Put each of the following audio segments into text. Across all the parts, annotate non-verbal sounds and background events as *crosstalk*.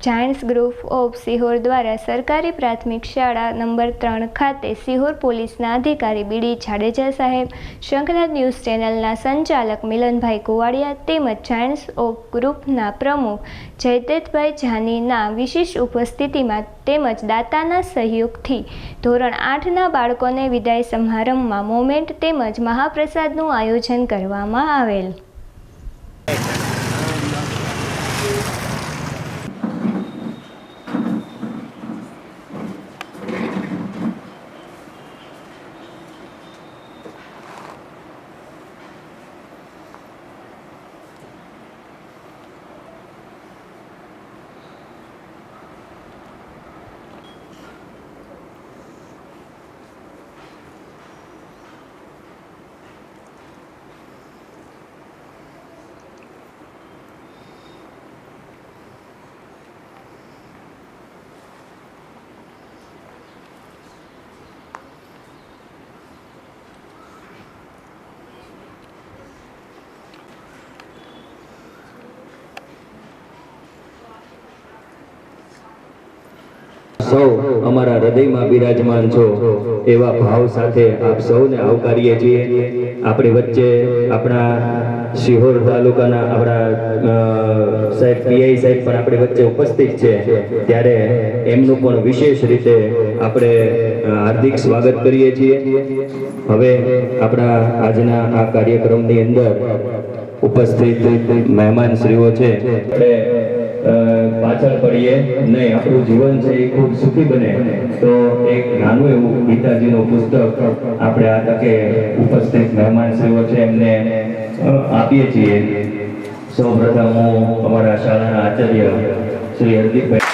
Giants group of Sihor દ્વારા સરકારી પ્રાથમિક શાળા નંબર ત્રણ ખાતે સિહોર પોલીસના અધિકારી બીડી જાડેજા સાહેબ શંખનાથ ન્યૂઝ ચેનલના સંચાલક મિલનભાઈ કુવાડિયા તેમજ જાયન્ટ્સ ઓફ ગ્રુપના પ્રમુખ જયદેતભાઈ જાનીના વિશિષ્ટ ઉપસ્થિતિમાં તેમજ દાતાના સહયોગથી ધોરણ આઠના બાળકોને વિદાય સમારંભમાં મોમેન્ટ તેમજ મહાપ્રસાદનું આયોજન કરવામાં આવેલ સૌ અમારા હૃદયમાં બિરાજમાન છો. એવા ભાવ સાથે આપ સૌને આવકારીએ છીએ. આપણી વચ્ચે આપણા શિહોર તાલુકાના આપણા સાહેબ પીઆઈ સાહેબ પણ આપણી વચ્ચે ઉપસ્થિત છે. ત્યારે એમનું પણ વિશેષ રીતે આપણે હાર્દિક સ્વાગત કરીએ છીએ. હવે આપણા આજના આ કાર્યક્રમની અંદર ઉપસ્થિત મહેમાન શ્રીઓ છે. આપણે પાછળ પડીએ. નહીં આપણું જીવન છે એ ખૂબ સુખી બને. તો એક નાનું એવું ગીતાજીનું પુસ્તક આપણે આ તકે ઉપસ્થિત મહેમાન શ્રીઓ છે, એમને આપીએ છીએ. સૌપ્રથમ હું અમારા શાળાના આચાર્ય શ્રી હરદીપભાઈ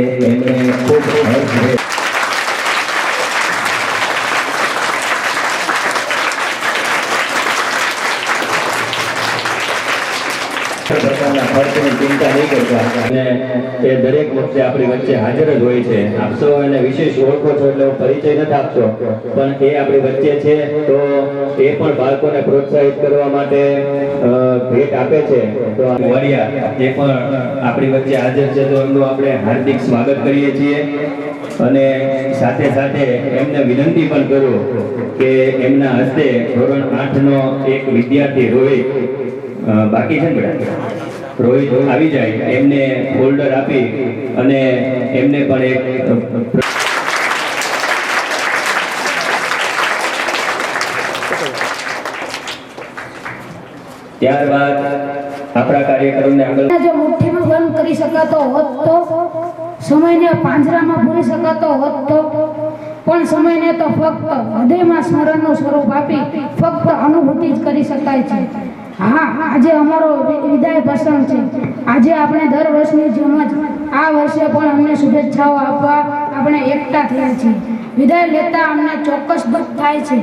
એમને ખૂબ હર્ષ પ્રકારના અને વિશેષ પરિચય નથી આપતો. પણ બાળકોને પ્રોત્સાહિત કરવા માટે ભેટ આપે છે. તો આપણી વચ્ચે હાજર છે. તો એમનું આપણે હાર્દિક સ્વાગત કરીએ છીએ. અને સાથે સાથે એમને વિનંતી પણ કરું કે એમના હસ્તે ધોરણ આઠનો એક વિદ્યાર્થી રોહિત બાકી છે ને રોહિત આવી જાય, એમને ફોલ્ડર આપી અને એમને પણ એક, ત્યારબાદ આપણા કાર્યક્રમને આગળ જો મુઠ્ઠીમાં બંધ કરી શકાતો હોત તો, સમયને પાંજરામાં પૂરી શકાતો હોત તો, પણ સમયને તો ફક્ત હૃદયમાં સ્મરણનું સ્વરૂપ આપી ફક્ત અનુભૂતિ જ કરી શકાય છે. હા, આજે અમારો વિદાય પ્રસંગ છે. આજે આપણે દર વર્ષની જેમ જ આ વર્ષે પણ અમને શુભેચ્છાઓ આપવા આપણે એકઠા થયા છીએ. વિદાય લેતા અમને ચોક્કસ દુઃખ થાય છે.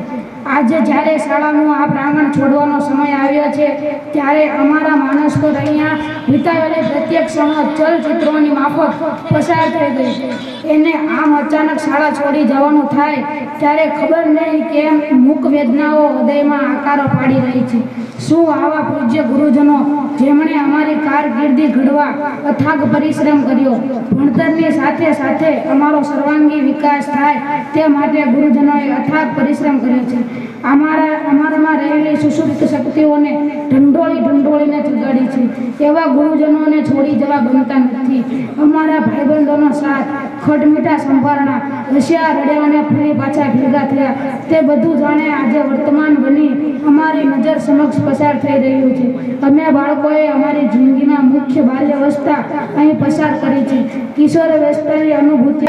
આજે જ્યારે શાળાનું આ પ્રાંગણ છોડવાનો સમય આવ્યો છે, ત્યારે અમારા માણસ પર અહીંયા વિતાવેલી પ્રત્યેક ક્ષણો ચલચિત્રોની માફક પસાર થઈ ગઈ છે. એને આમ અચાનક શાળા છોડી જવાનું થાય, ત્યારે ખબર નહીં કેમ મૂક વેદનાઓ હૃદયમાં આકારો પાડી રહી છે. શું આવા પૂજ્ય ગુરુજનો જેમણે અમારી કારકિર્દી ઘડવા અથાગ પરિશ્રમ કર્યો? ભણતરની સાથે સાથે અમારો સર્વાંગી વિકાસ થાય તે માટે ગુરુજનોએ અથાગ પરિશ્રમ કર્યો છે. અમારા, અમારામાં રહેલી સુષુપ્ત શક્તિઓને ઢંઢોળી ઢંઢોળીને જગાડી છે. એવા ગુરુજનોને છોડી જવા ગમતા નથી. અમારા ભાઈબંધોનો સાથ ખટમીઠા સંભારણા હસ્યા રડ્યા અને ફરી પાછા ભેગા થયા. તે બધું જાણે આજે વર્તમાન બની, અમારી નજર સમક્ષ પસાર થઈ રહ્યું છે. અમે બાળકોએ અમારી જિંદગીના મુખ્ય બાલ્યવસ્થા અહીં પસાર કરી છે. કિશોર અવસ્થાની અનુભૂતિ.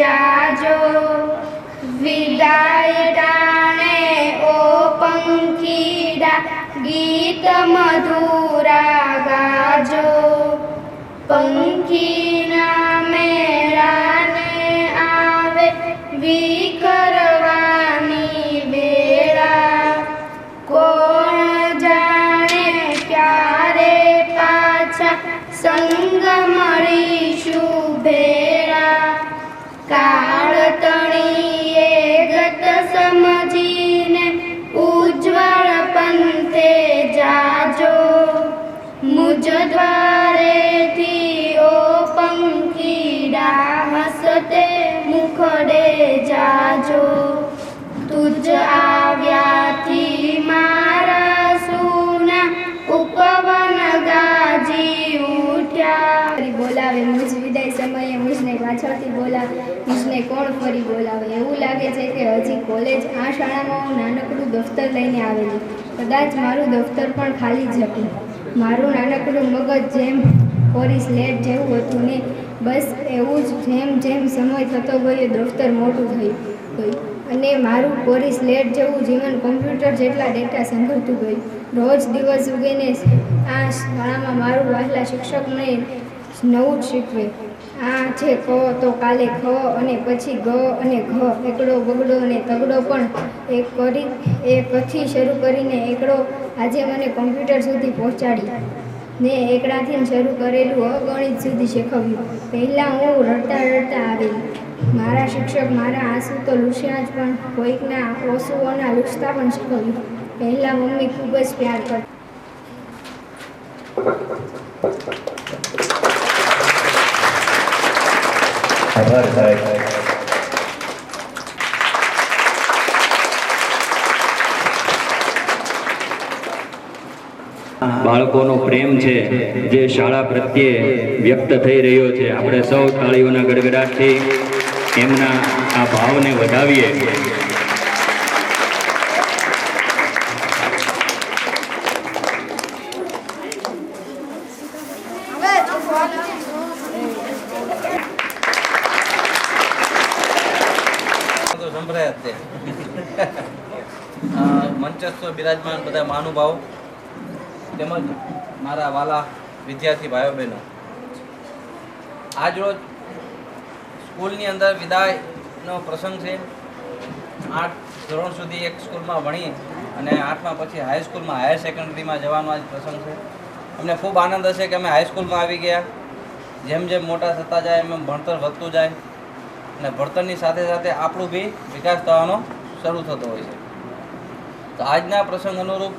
જાજો, વિદાય ટાણે ઓ પંખીડા, ગીત મધુરા ગાજો. પંખીના મેળાને આવે વી કરવાની બેરા કોણ જાણે ક્યારે પાછા સંગ મળીશું ભેરા કાળતણી મુખડે જાજો. તુજ આવ્યાથી મારા સુના ઉપવન ગાજી ઉઠ્યા. બોલાવે, મુજ વિદાય સમયે મુજને પાછળથી બોલાવે, મુજને કોણ ફરી બોલાવે? એવું લાગે છે કે હજી કોલેજ આ શાળામાં હું નાનકડું દફતર લઈને આવેલી. કદાચ મારું દફતર પણ ખાલી જ હતું. મારું નાનકડું મગજ જેમ કોરી સ્લેટ જેવું હતું ને બસ એવું જ જેમ જેમ સમય થતો ગયો દફતર મોટું થયું ગયું. અને મારું કોરી સ્લેટ જેવું જીવન કોમ્પ્યુટર જેટલા ડેટા સંભળતું ગયું. રોજ દિવસ ઉગીને આ શાળામાં મારું વહેલા શિક્ષક મને નવું જ શીખવે. આ છે ક તો કાલે ખ અને પછી ગ અને ઘ. એકડો બગડો અને તગડો પણ એ કરી, એ કથી શરૂ કરીને એકડો આજે મને કોમ્પ્યુટર સુધી પહોંચાડી. ને એકડાથી શરૂ કરેલું અગણિત સુધી શીખવ્યું. પહેલાં હું રડતા રડતા આવી. મારા શિક્ષક મારા આંસુ તો લૂસ્યા જ પણ કોઈકના ઓસુઓના લૂછતા પણ શીખવ્યું. પહેલાં મમ્મી ખૂબ જ પ્યાર કરતી. આભાર સાહેબ બાળકોનો પ્રેમ છે, જે શાળા પ્રત્યે વ્યક્ત થઈ રહ્યો છે. આપણે સૌ તાળીઓના ગડગડાટથી એમના આ ભાવને વધાવીએ. *laughs* મંચસ્થ, બિરાજમાન બધા મહાનુભાવો. તેમજ મારા વાલા વિદ્યાર્થી ભાઈઓ બહેનો આજરોજ સ્કૂલની અંદર વિદાયનો પ્રસંગ છે. આઠ ધોરણ સુધી એક સ્કૂલમાં ભણી અને આઠમાં પછી હાઈસ્કૂલમાં હાયર સેકન્ડરીમાં જવાનો આજ પ્રસંગ છે. અમને ખૂબ આનંદ હશે કે અમે હાઈસ્કૂલમાં આવી ગયા. જેમ જેમ મોટા થતા જાય, એમ એમ ભણતર વધતું જાય અને ભણતરની સાથે સાથે આપણું બી વિકાસ થવાનો શરૂ થતો હોય છે. તો આજના પ્રસંગ અનુરૂપ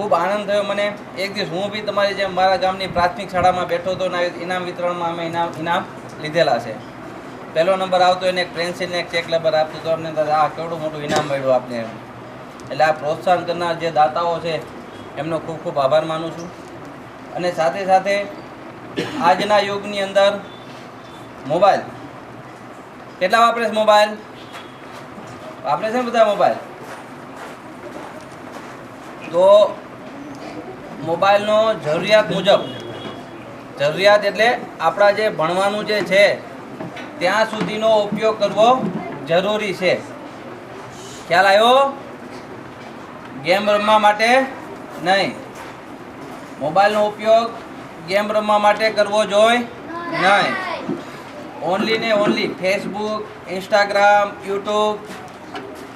ખૂબ આનંદ થયો. મને એક દિવસ હું બી તમારી જેમ મારા ગામની પ્રાથમિક શાળામાં બેઠો હતો અને ઇનામ વિતરણમાં અમે ઇનામ ઇનામ લીધેલા છે. પહેલો નંબર આવતો એને એક પેન્સિલને એક ચેક લેબર આપતો હતો. અમને આ કેવડું મોટું ઇનામ મળ્યું આપને એટલે આ પ્રોત્સાહન કરનાર જે દાતાઓ છે, એમનો ખૂબ ખૂબ આભાર માનું છું. અને સાથે સાથે આજના યુગની અંદર મોબાઈલ. કેટલા વાપરે છે મોબાઈલ? વાપરે છે ને બધા મોબાઈલ? તો મોબાઈલનો જરૂરિયાત મુજબ. જરૂરિયાત એટલે આપણા જે ભણવાનું જે છે, ત્યાં સુધીનો ઉપયોગ કરવો જરૂરી છે. ખ્યાલ આવ્યો? ગેમ રમવા માટે નહીં. મોબાઈલનો ઉપયોગ ગેમ રમવા માટે કરવો જોઈએ નહીં. ઓનલી ને ઓનલી ફેસબુક ઇન્સ્ટાગ્રામ યુટ્યુબ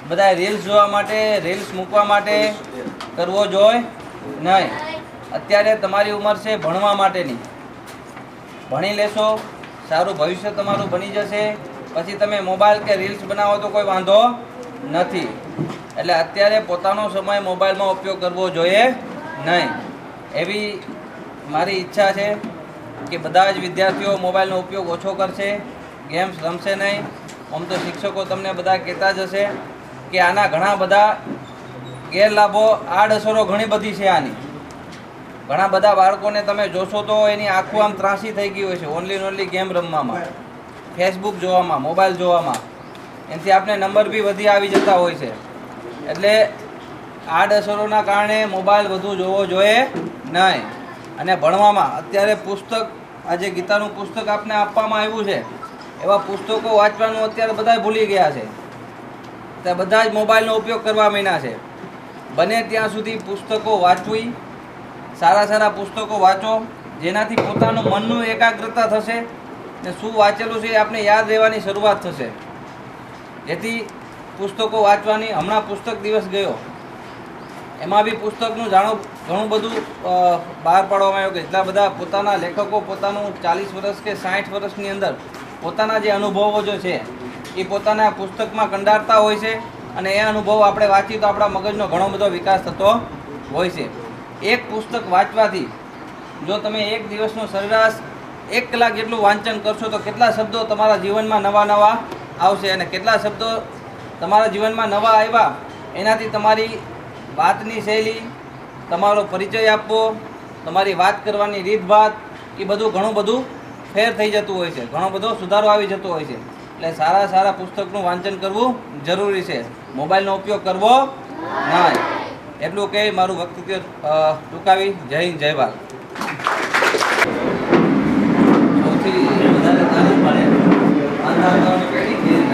બધા રીલ્સ જોવા માટે રીલ્સ મૂકવા માટે કરવો જોઈએ નહીં. અત્યારે તમારી ઉંમર છે ભણવા માટેની. ભણી લેશો, સારું ભવિષ્ય તમારું બની જશે. પછી તમે મોબાઈલ કે રીલ્સ બનાવો તો કોઈ વાંધો નથી. એટલે અત્યારે પોતાનો સમય મોબાઈલમાં ઉપયોગ કરવો જોઈએ નહીં. એવી મારી ઈચ્છા છે કે બધા જ વિદ્યાર્થીઓ મોબાઈલનો ઉપયોગ ઓછો કરશે, ગેમ્સ રમશે નહીં. આમ તો શિક્ષકો તમને બધા કહેતા જ હશે કે આના ઘણા બધા ગેરલાભો, આડઅસરો ઘણી બધી છે આની. ઘણા બધા બાળકોને તમે જોશો તો એની આંખો આમ ત્રાસી થઈ ગઈ હોય છે. ઓનલી ઓનલી ગેમ રમવામાં. ફેસબુક જોવામાં મોબાઈલ જોવામાં. એનાથી આપણે નંબર બી વધી આવી જતા હોય છે. એટલે આડઅસરોના કારણે મોબાઈલ વધુ જોવો જોઈએ નહીં. અને ભણવામાં અત્યારે પુસ્તક, આજે ગીતાનું પુસ્તક આપને આપવામાં આવ્યું છે. એવા પુસ્તકો વાંચવાનું અત્યારે બધા ભૂલી ગયા છે. તે બધા જ મોબાઈલનો ઉપયોગ કરવા માંડ્યા છે. બને ત્યાં સુધી પુસ્તકો વાંચવી સારા સારા પુસ્તકો વાંચો, જેનાથી પોતાનું મનનું એકાગ્રતા થશે ને શું વાંચેલું છે એ આપણે યાદ રહેવાની શરૂઆત થશે. જેથી પુસ્તકો વાંચવાની હમણાં પુસ્તક દિવસ ગયો. એમાં બી પુસ્તકનું જાણો, ઘણું બધું બહાર પાડવામાં આવ્યું કે એટલા બધા પોતાના લેખકો પોતાનું ચાલીસ વર્ષ કે સાઠ વર્ષની અંદર પોતાના જે અનુભવો જો છે, એ પોતાના પુસ્તકમાં કંડારતા હોય છે અને એ અનુભવ આપણે વાંચીએ તો આપણા મગજનો ઘણો બધો વિકાસ થતો હોય છે. એક પુસ્તક વાંચવાથી જો તમે એક દિવસનો સરેરાશ એક કલાક જેટલું વાંચન કરશો તો કેટલા શબ્દો તમારા જીવનમાં નવા નવા આવશે અને કેટલા શબ્દો તમારા જીવનમાં નવા આવ્યા, એનાથી તમારી વાતની શૈલી, તમારો પરિચય આપવો, તમારી વાત કરવાની રીતભાત, એ બધું ઘણું બધું ફેર થઈ જતું હોય છે. ઘણો બધો સુધારો આવી જતો હોય છે. એટલે સારા સારા પુસ્તકનું વાંચન કરવું જરૂરી છે. મોબાઈલનો ઉપયોગ કરવો નહીં. એટલું કહી મારું વક્તવ્ય ટૂંકાવી. જય હિન્દ જય ભારત સૌથી વધારે મળે પેઢી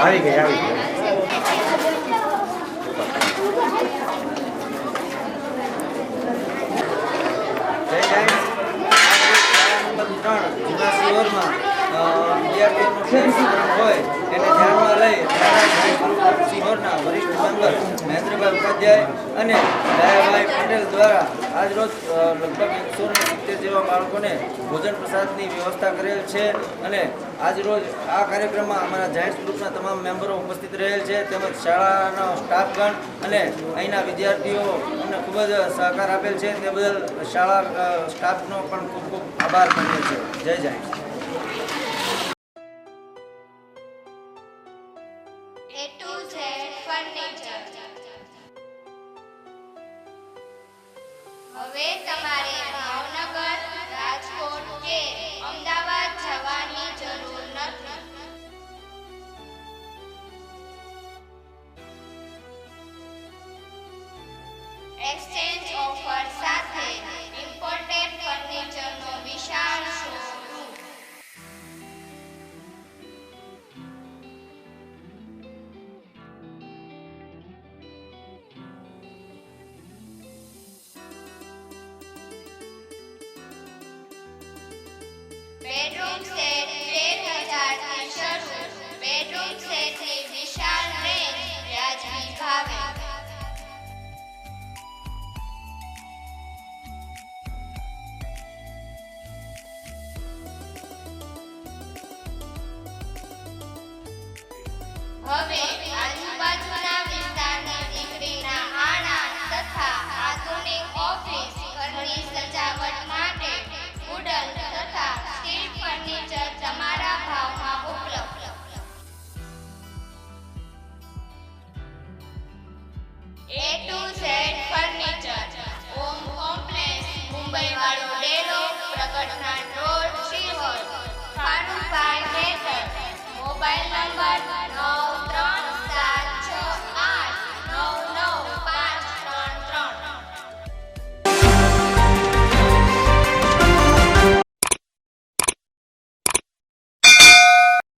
આવી ગઈ આવી ગઈ જય જય નંબર ત્રણ જૂના સિહોરમાં અ, અ, વિદ્યાર્થીઓનો હોય એને ધ્યાનમાં લઈ અમારા વરિષ્ઠ મહેન્દ્રભાઈ ઉપાધ્યાય અને દયાભાઈ પટેલ દ્વારા આજરોજ લગભગ એકસો ને સિત્તેર જેવા બાળકોને ભોજન પ્રસાદની વ્યવસ્થા કરેલ છે અને આજરોજ આ કાર્યક્રમમાં અમારા જાયન્ટ્સ ગ્રુપના તમામ મેમ્બરો ઉપસ્થિત રહેલ છે તેમજ શાળાનો સ્ટાફગણ અને અહીંના વિદ્યાર્થીઓ અમને ખૂબ જ સહકાર આપેલ છે તે બદલ શાળા સ્ટાફનો પણ ખૂબ ખૂબ આભાર માન્યો છે જય જાયન્ટ્સ બેડરૂમ સેટ તેર હજારથી શરૂ. બેડરૂમ સેટની વિશાળ રેન્જ વ્યાજબી ભાવે.